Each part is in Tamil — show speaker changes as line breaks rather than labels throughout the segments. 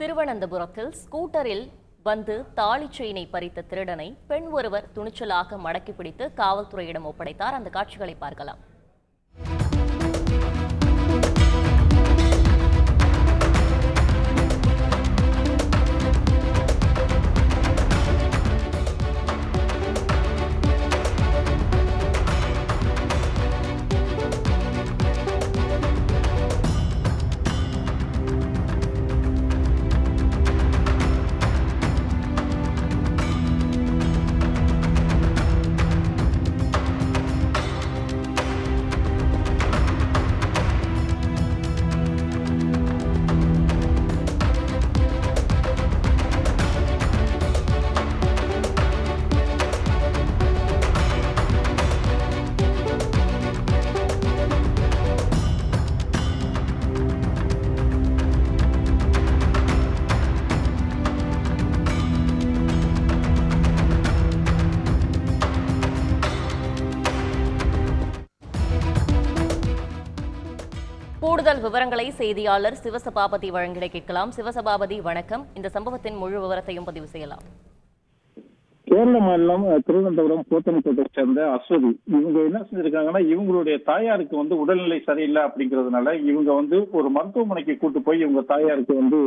திருவனந்தபுரத்தில் ஸ்கூட்டரில் வந்து தாலி செயினை பறித்த திருடனை பெண் ஒருவர் துணிச்சலாக மடக்கி பிடித்து காவல்துறையிடம் ஒப்படைத்தார். அந்த காட்சிகளை பார்க்கலாம். கூடுதல் விவரங்களை செய்தியாளர் சிவசபாபதி வழங்கிட கேட்கலாம். சிவசபாபதி வணக்கம். இந்த சம்பவத்தின் முழு விவரத்தையும் பதிவு செய்யலாம்.
கேரள மாநிலம் திருவனந்தபுரம் போத்தனக்கோட்டை சேர்ந்த அஸ்வதி. இவங்க என்ன செஞ்சிருக்காங்கன்னா இவங்களுடைய தாயாருக்கு வந்து உடல்நிலை சரியில்லை அப்படிங்கறதுனால இவங்க வந்து ஒரு மருத்துவமனைக்கு கூட்டு போய் இவங்க தாயாருக்கு வந்து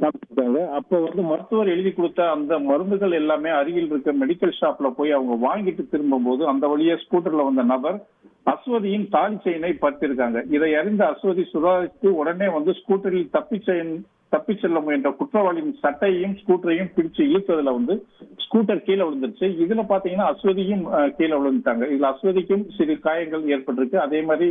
சாப்பிட்டுருக்காங்க அப்ப வந்து மருத்துவர் எழுதி கொடுத்த அந்த மருந்துகள் எல்லாமே அருகில் இருக்க மெடிக்கல் ஷாப்ல போய் அவங்க வாங்கிட்டு திரும்பும் போது அந்த வழியா ஸ்கூட்டர்ல வந்த நபர் அஸ்வதியின் தாலி செயினை பறித்திருக்காங்க இதை அறிந்த அஸ்வதி சுதாரித்து உடனே வந்து ஸ்கூட்டரில் தப்பி செயின் தப்பி செல்ல முயன்ற குற்றவாளியின் சட்டையையும் ஸ்கூட்டரையும் பிடிச்சு இழுத்ததுல வந்து ஸ்கூட்டர் கீழே விழுந்துருச்சு. இதுல பாத்தீங்கன்னா அஸ்வதியும் அஹ், கீழே விழுந்துட்டாங்க. இதுல அஸ்வதிக்கும் சிறு காயங்கள் ஏற்பட்டிருக்கு. அதே மாதிரி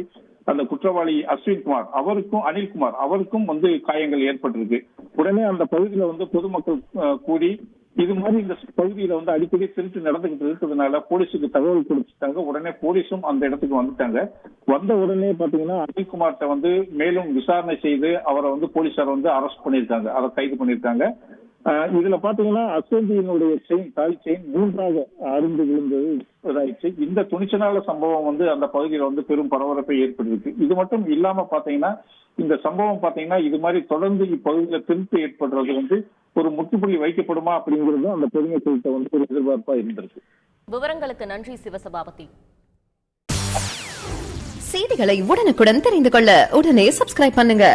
அந்த குற்றவாளி அஸ்வின் குமார் அவருக்கும் அனில்குமார் அவருக்கும் வந்து காயங்கள் ஏற்பட்டிருக்கு. உடனே அந்த பகுதியில வந்து பொதுமக்கள் கூடி இது மாதிரி இந்த பகுதியில வந்து அடிக்கடி திருட்டு நடந்துகிட்டு இருக்கிறதுனால போலீஸுக்கு தகவல் கொடுத்துட்டாங்க. உடனே போலீஸும் அந்த இடத்துக்கு வந்துட்டாங்க. வந்த உடனே பாத்தீங்கன்னா அனில்குமார்ட்ட வந்து மேலும் விசாரணை செய்து அவரை வந்து போலீசார் வந்து அரெஸ்ட் பண்ணியிருக்காங்க. அதை கைது பண்ணியிருக்காங்க. இதுல பாத்தீங்கன்னா அஸ்வந்தியினுடைய செயின் தாலி செயின் மூன்றாக அருந்து விழுந்தது இதாயிடுச்சு. இந்த துணிச்சலான சம்பவம் வந்து அந்த பகுதியில வந்து பெரும் பரபரப்பை ஏற்பட்டிருக்கு இது மட்டும் இல்லாம பாத்தீங்கன்னா இந்த சம்பவம் பாத்தீங்கன்னா இது மாதிரி தொடர்ந்து இப்பகுதியில திருட்டு ஏற்படுறது வந்து ஒரு முற்றுப்புள்ளி வைக்கப்படுமா அப்படிங்கிறது அந்த பொதுமக்கள்கிட்ட வந்து ஒரு எதிர்பார்ப்பா இருந்திருக்கு.
விவரங்களுக்கு நன்றி சிவசபாபதி.
செய்திகளை உடனுக்குடன் தெரிந்து கொள்ள உடனே சப்ஸ்கிரைப் பண்ணுங்க.